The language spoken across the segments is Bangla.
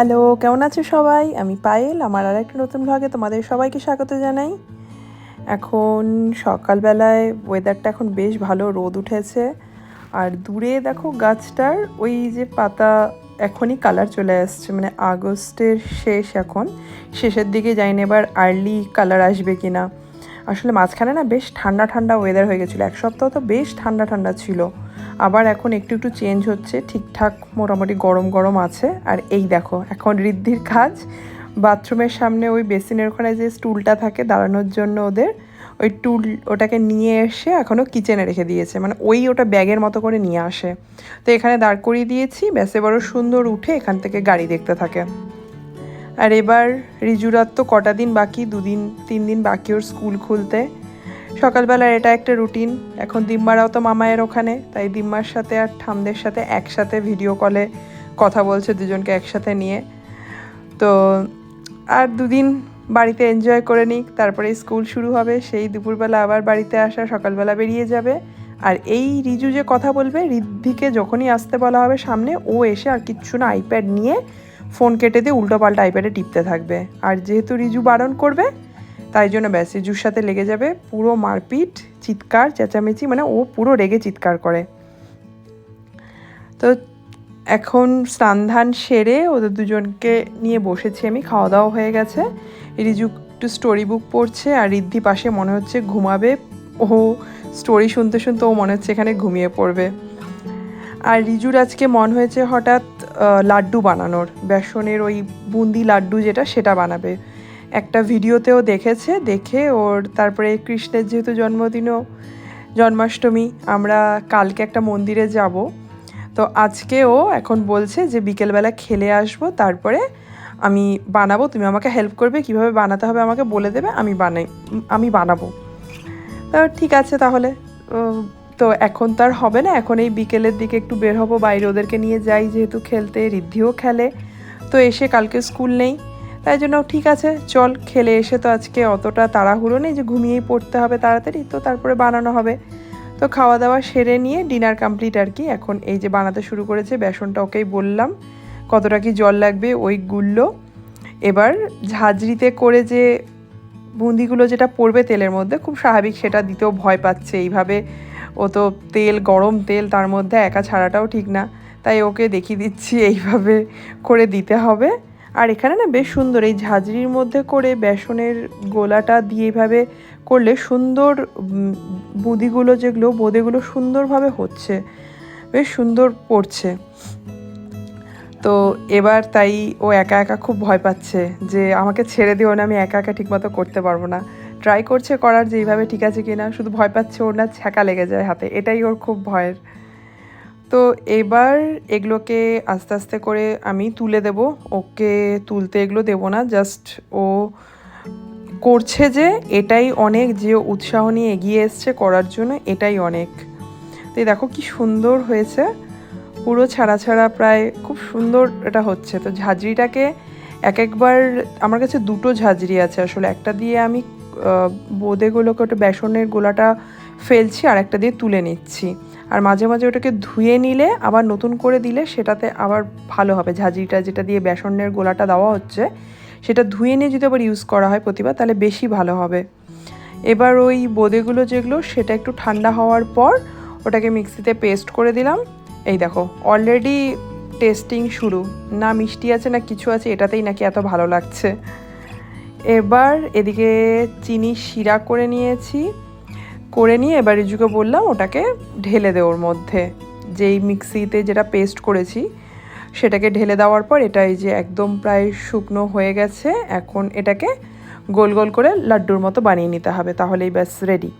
হ্যালো, কেমন আছো সবাই? আমি পায়েল, আমার আর একটা নতুন ভাগে তোমাদের সবাইকে স্বাগত জানাই। এখন সকালবেলায় ওয়েদারটা এখন বেশ ভালো, রোদ উঠেছে। আর দূরে দেখো গাছটার ওই যে পাতা এখনই কালার চলে আসছে মানে আগস্টের শেষ এখন। শেষের দিকে জানি না এবার আর্লি কালার আসবে কি না আসলে মাঝখানে না বেশ ঠান্ডা ঠান্ডা ওয়েদার হয়ে গেছিল, এক সপ্তাহ তো বেশ ঠান্ডা ঠান্ডা ছিল। আবার এখন একটু একটু চেঞ্জ হচ্ছে, ঠিকঠাক মোটামুটি গরম গরম আছে। আর এই দেখো, এখন ঋদ্ধির কাজ। বাথরুমের সামনে ওই বেসিনের ওখানে যে স্টুলটা থাকে দাঁড়ানোর জন্য ওদের, ওই টুল ওটাকে নিয়ে এসে এখনও কিচেনে রেখে দিয়েছে। মানে ওই ওটা ব্যাগের মতো করে নিয়ে আসে। তো এখানে দাঁড় করিয়ে দিয়েছি, ব্যাসে বড় সুন্দর উঠে এখান থেকে গাড়ি দেখতে থাকে। আর এবার রিজুরার তো কটা দিন বাকি, দুদিন, তিন দিন বাকি ওর স্কুল খুলতে। সকালবেলার এটা একটা রুটিন। এখন দিম্মারাও তো মামায়ের ওখানে, তাই দিম্মার সাথে আর ঠামদের সাথে একসাথে ভিডিও কলে কথা বলছে দুজনকে একসাথে নিয়ে। তো আর দুদিন বাড়িতে এনজয় করে নিক, তারপরে স্কুল শুরু হবে, সেই দুপুরবেলা আবার বাড়িতে আসা, সকালবেলা বেরিয়ে যাবে। আর এই রিজু যে কথা বলবে রিদ্ধিকে যখনই আসতে বলা হবে সামনে, ও এসে আর কিচ্ছু না আইপ্যাড নিয়ে ফোন কেটে দিয়ে উল্টো পাল্টা আইপ্যাডে টিপতে থাকবে। আর যেহেতু রিজু বারণ করবে তাই জন্য ব্যাস রিজুর সাথে লেগে যাবে পুরো মারপিট, চিৎকার, চেঁচামেচি মানে ও পুরো রেগে চিৎকার করে। তো এখন স্নানধান সেরে ওদের দুজনকে নিয়ে বসেছি আমি খাওয়া দাওয়া হয়ে গেছে। রিজু একটু স্টোরি বুক পড়ছে আর রিদ্ধি পাশে মনে হচ্ছে ঘুমাবে। ও স্টোরি শুনতে শুনতে ও মনে হচ্ছে এখানে ঘুমিয়ে পড়বে। আর রিজুর আজকে মন হয়েছে হঠাৎ লাড্ডু বানানোর। বেসনের ওই বুন্দি লাড্ডু যেটা, সেটা বানাবে। একটা ভিডিওতেও দেখেছে, দেখে ওর তারপরে কৃষ্ণের যেহেতু জন্মদিনও, জন্মাষ্টমী, আমরা কালকে একটা মন্দিরে যাব। তো আজকে ও এখন বলছে যে বিকেলবেলা খেলে আসব, তারপরে আমি বানাবো, তুমি আমাকে হেল্প করবে, কীভাবে বানাতে হবে আমাকে বলে দেবে, আমি বানাই, আমি বানাবো। তা ঠিক আছে তাহলে তো এখন তো আর হবে না, এখন এই বিকেলের দিকে একটু বের হব, বাইরে ওদেরকে নিয়ে যাই, যেহেতু খেলতে ঋদ্ধিও খেলে। তো এসে কালকে স্কুল নেই তাই জন্য ঠিক আছে, চল খেলে এসে তো আজকে অতটা তাড়াহুড়ো নেই যে ঘুমিয়েই পড়তে হবে তাড়াতাড়ি, তো তারপরে বানানো হবে। তো খাওয়া দাওয়া সেরে নিয়ে ডিনার কমপ্লিট আর কি, এখন এই যে বানাতে শুরু করেছে, বেসনটা ওকেই বললাম, কতটা কি জল লাগবে ওই গুললো। এবার ঝাঁঝরিতে করে যে বুন্দিগুলো যেটা পড়বে তেলের মধ্যে, খুব স্বাভাবিক সেটা দিতেও ভয় পাচ্ছে, এইভাবে ও তো তেল, গরম তেল, তার মধ্যে একা ছাড়াটাও ঠিক না। তাই ওকে দেখিয়ে দিচ্ছি, এইভাবে করে দিতে হবে। আর এখানে না বেশ সুন্দর, এই ঝাঁঝরির মধ্যে করে বেসনের গোলাটা দিয়ে এইভাবে করলে সুন্দর বুঁদিগুলো যেগুলো, বোঁদেগুলো সুন্দরভাবে হচ্ছে, বেশ সুন্দর পড়ছে। তো এবার তাই ও একা একা খুব ভয় পাচ্ছে যে আমাকে ছেড়ে দিও না, আমি একা একা ঠিকমতো করতে পারব না। ট্রাই করছে করার যে এইভাবে ঠিক আছে কিনা, শুধু ভয় পাচ্ছে ওর না ছ্যাঁকা লেগে যায় হাতে, এটাই ওর খুব ভয়ের তো এবার এগুলোকে আস্তে আস্তে করে আমি তুলে দেব। ওকে তুলতে এগুলো দেবো না, জাস্ট ও করছে যে এটাই অনেক, যে উৎসাহ নিয়ে এগিয়ে এসছে করার জন্য এটাই অনেক। তো দেখো কি সুন্দর হয়েছে, পুরো ছাড়া ছাড়া প্রায় খুব সুন্দর এটা হচ্ছে। তো ঝাঁঝরিটাকে এক একবার, আমার কাছে দুটো ঝাঁঝরি আছে, আসলে একটা দিয়ে আমি বোঁদেগুলোকে, ওটা বেসনের গোলাটা ফেলছি আর একটা দিয়ে তুলে নিচ্ছি। আর মাঝে মাঝে ওটাকে ধুয়ে নিলে, আবার নতুন করে দিলে সেটাতে আবার ভালো হবে। ঝাঁঝরিটা যেটা দিয়ে বেসনের গোলাটা দেওয়া হচ্ছে, সেটা ধুয়ে নিয়ে যদি আবার ইউজ করা হয় প্রতিবার, তাহলে বেশি ভালো হবে। এবার ওই বোঁদেগুলো যেগুলো, সেটা একটু ঠান্ডা হওয়ার পর ওটাকে মিক্সিতে পেস্ট করে দিলাম। এই দেখো অলরেডি টেস্টিং শুরু। না মিষ্টি আছে, না কিছু আছে, এটাতেই নাকি এত ভালো লাগছে। এবার এদিকে চিনি শিরা করে নিয়েছি। করে নিয়ে এবার রিজুকে বললাম ওটাকে ঢেলে দে ওর মধ্যে। যেই মিক্সিতে যেটা পেস্ট করেছি, সেটাকে ঢেলে দেওয়ার পর এটা এই যে একদম প্রায় শুকনো হয়ে গেছে, এখন এটাকে গোল গোল করে লাড্ডুর মতো বানিয়ে নিতে হবে, তাহলেই ব্যাস রেডি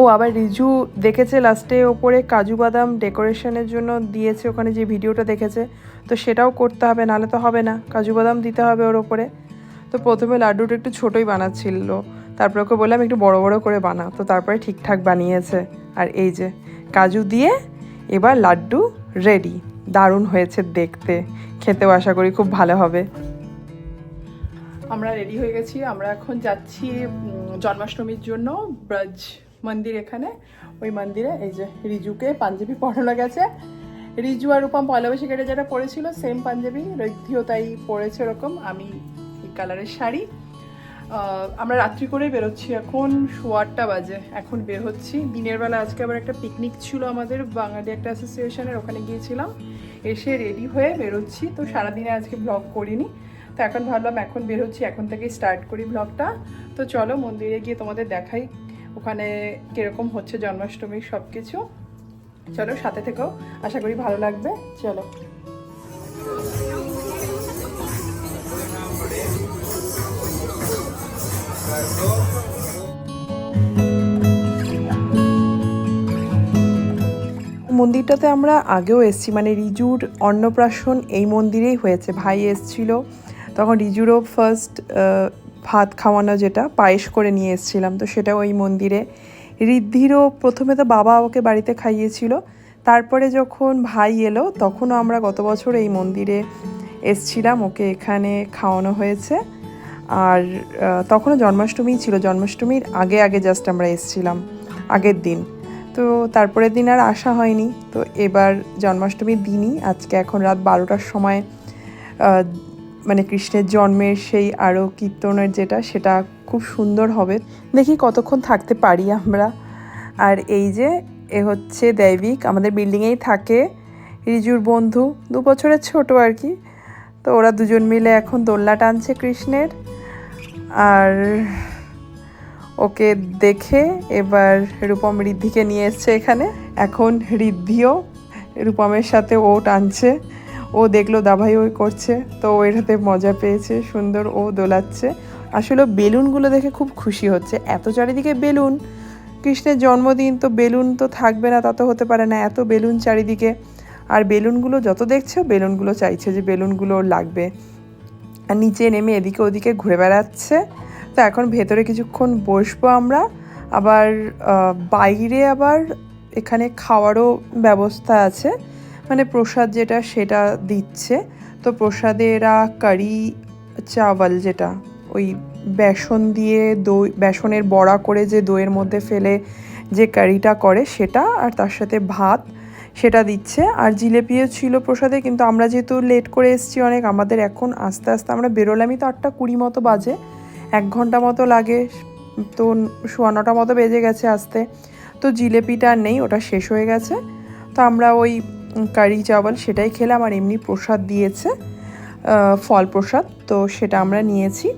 ও আবার রিজু দেখেছে লাস্টে ওপরে কাজু বাদাম ডেকোরেশনের জন্য দিয়েছে, ওখানে যে ভিডিওটা দেখেছে, তো সেটাও করতে হবে, নাহলে তো হবে না, কাজু বাদাম দিতে হবে ওর ওপরে। তো প্রথমে লাড্ডুটা একটু ছোটোই বানাচ্ছিল। তারপরে ওকে বললাম, একটু বড় বড় করে বানা তো তারপরে ঠিকঠাক বানিয়েছে। আর এই যে, কাজু দিয়ে এবার লাড্ডু রেডি দারুণ হয়েছে দেখতে। খেতেও আশা করি খুব ভালো হবে। আমরা রেডি হয়ে গেছি। আমরা এখন যাচ্ছি জন্মাষ্টমীর জন্য ব্রজ মন্দির এখানে। ওই মন্দিরে এই যে রিজুকে পাঞ্জাবি পরানো গেছে। রিজু আর রূপম পয়লা বৈশাখে যেটা পরেছিল সেম পাঞ্জাবি। ঋদ্ধিও তাই পরেছে ওরকম। আমি এই কালারের শাড়ি। আমরা রাত্রি করেই বেরোচ্ছি এখন। সোয়া আটটা বাজে। এখন বের হচ্ছি। দিনের বেলা আজকে আবার একটা পিকনিক ছিল আমাদের, বাঙালি একটা অ্যাসোসিয়েশনের ওখানে গিয়েছিলাম। এসে রেডি হয়ে বেরোচ্ছি। তো সারাদিনে আজকে ব্লগ করিনি। তো এখন ভাবলাম এখন বের হচ্ছি, এখন থেকেই স্টার্ট করি ব্লগটা তো চলো মন্দিরে গিয়ে তোমাদের দেখাই ওখানে কীরকম হচ্ছে জন্মাষ্টমীর সব কিছু চলো সাথে থেকেও। আশা করি ভালো লাগবে। চলো। মন্দিরটাতে আমরা আগেও এসেছি মানে রিজুর অন্নপ্রাশন এই মন্দিরেই হয়েছে। ভাই এসছিল, তখন রিজুরও ফার্স্ট ভাত খাওয়ানো যেটা, পায়েস করে নিয়ে এসেছিলাম, তো সেটা ওই মন্দিরে। ঋদ্ধিরও প্রথমে তো বাবা ওকে বাড়িতে খাইয়েছিল, তারপরে যখন ভাই এলো, তখনও আমরা গত বছর এই মন্দিরে এসছিলাম, ওকে এখানে খাওয়ানো হয়েছে। আর তখনও জন্মাষ্টমী ছিল। জন্মাষ্টমীর আগে আগে জাস্ট আমরা এসছিলাম, আগের দিন। তো তারপরের দিন আর আসা হয়নি। তো এবার জন্মাষ্টমীর দিনই, আজকে এখন রাত বারোটার সময় মানে কৃষ্ণের জন্মের সেই আরও কীর্তনের যেটা, সেটা খুব সুন্দর হবে। দেখি কতক্ষণ থাকতে পারি আমরা। আর এই যে, এ হচ্ছে দৈবিক আমাদের বিল্ডিংয়েই থাকে রিজুর বন্ধু, দু বছরের ছোট আর কি। তো ওরা দুজন মিলে এখন দোলনা টানছে কৃষ্ণের। আর ওকে দেখে এবার রূপম ঋদ্ধিকে নিয়ে এসছে এখানে। এখন ঋদ্ধিও রূপমের সাথে ও টানছে। ও দেখল দাভাই ওই করছে, তো ও এটাতে মজা পেয়েছে, সুন্দর ও দোলাচ্ছে। আসলে বেলুনগুলো দেখে খুব খুশি হচ্ছে। এত চারিদিকে বেলুন, কৃষ্ণের জন্মদিন, তো বেলুন তো থাকবে না, তা তো হতে পারে না। এত বেলুন চারিদিকে। আর বেলুনগুলো যত দেখছে, বেলুনগুলো চাইছে যে বেলুনগুলো লাগবে। নিচে নেমে এদিকে ওদিকে ঘুরে বেড়াচ্ছে। তো এখন ভেতরে কিছুক্ষণ বসবো আমরা। আবার বাইরে আবার এখানে খাওয়ারও ব্যবস্থা আছে। মানে প্রসাদ যেটা সেটা দিচ্ছে। তো প্রসাদে এরা কারি, চাওয়াল যেটা, ওই বেসন দিয়ে দই, বেসনের বড়া করে যে দইয়ের মধ্যে ফেলে যে কারিটা করে সেটা আর তার সাথে ভাত। সেটা দিচ্ছে। আর জিলেপিও ছিল প্রসাদে, কিন্তু আমরা যেহেতু লেট করে এসেছি অনেক, আমাদের এখন আস্তে আস্তে আমরা বেরোলামই তো আটটা কুড়ি মতো বাজে, এক ঘণ্টা মতো লাগে। তো সোয়া মতো বেজে গেছে আসতে। তো জিলেপিটা আর নেই, ওটা শেষ হয়ে গেছে। তো আমরা ওই কারি চাওয়াল সেটাই খেলাম, আর এমনি প্রসাদ দিয়েছে ফল প্রসাদ। তো সেটা আমরা নিয়েছি।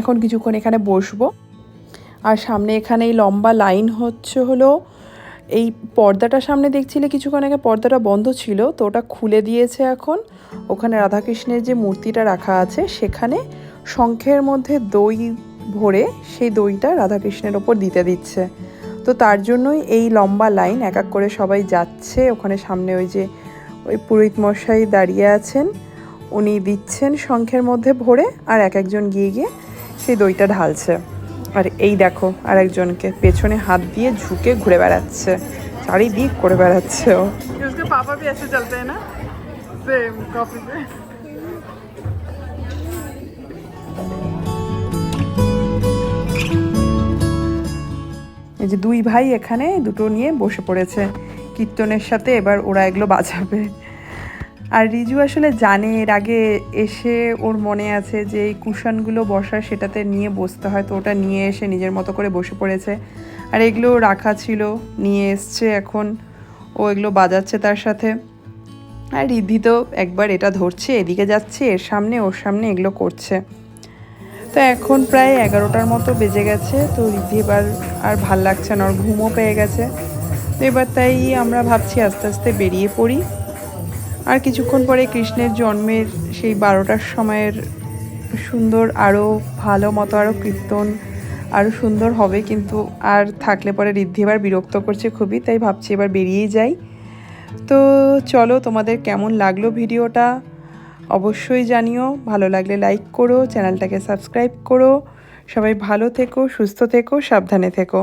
এখন কিছুক্ষণ এখানে বসবো। আর সামনে এখানে এই লম্বা লাইন হচ্ছে হলো এই পর্দাটা সামনে দেখছিলে কিছুক্ষণ আগে? পর্দাটা বন্ধ ছিল, তো ওটা খুলে দিয়েছে এখন। ওখানে রাধাকৃষ্ণের যে মূর্তিটা রাখা আছে, সেখানে শঙ্খের মধ্যে দই ভরে সেই দইটা রাধাকৃষ্ণের ওপর দিতে দিচ্ছে। তো তার জন্যই এই লম্বা লাইন, এক এক করে সবাই যাচ্ছে। ওখানে সামনে ওই যে ওই পুরোহিত মশাই দাঁড়িয়ে আছেন। উনি দিচ্ছেন শঙ্খের মধ্যে ভরে, আর এক একজন গিয়ে গিয়ে সেই দইটা ঢালছে। আর এই দেখো আর একজনকে পেছনে হাত দিয়ে ঝুঁকে ঘুরে বেড়াচ্ছে। চারিদিক করে বেড়াচ্ছে ও। পাপা ভি এসে চলতে না? সেম পে এই যে দুই ভাই এখানে দুটো নিয়ে বসে পড়েছে। কীর্তনের সাথে এবার ওরা এগুলো বাজাবে। আর রিজু আসলে জানে, এর আগে এসে ওর মনে আছে যে এই কুশনগুলো বসার সেটাতে নিয়ে বসতে হয়, তো ওটা নিয়ে এসে নিজের মতো করে বসে পড়েছে। আর এগুলো রাখা ছিল, নিয়ে এসছে এখন। ও এগুলো বাজাচ্ছে তার সাথে। আর রিদ্ধি তো একবার এটা ধরছে, এদিকে যাচ্ছে, এর সামনে, ওর সামনে এগুলো করছে। তো এখন প্রায় এগারোটার মতো বেজে গেছে, তো রিদ্ধি এবার আর ভালো লাগছে না, ওর ঘুমও পেয়ে গেছে। তো এবার তাই আমরা ভাবছি আস্তে আস্তে বেরিয়ে পড়ি। আর কিছুক্ষণ পরে কৃষ্ণের জন্মের সেই বারোটার সময়ের সুন্দর আরও ভালো মতো আরও কীর্তন আরও সুন্দর হবে কিন্তু আর থাকলে পরে ঋদ্ধি এবার বিরক্ত করছে খুবই, তাই ভাবছি এবার বেরিয়ে যাই। তো চলো, তোমাদের কেমন লাগল ভিডিওটা অবশ্যই জানিও, ভালো লাগলে লাইক করো, চ্যানেলটাকে সাবস্ক্রাইব করো, সবাই ভালো থেকো, সুস্থ থেকো, সাবধানে থেকো।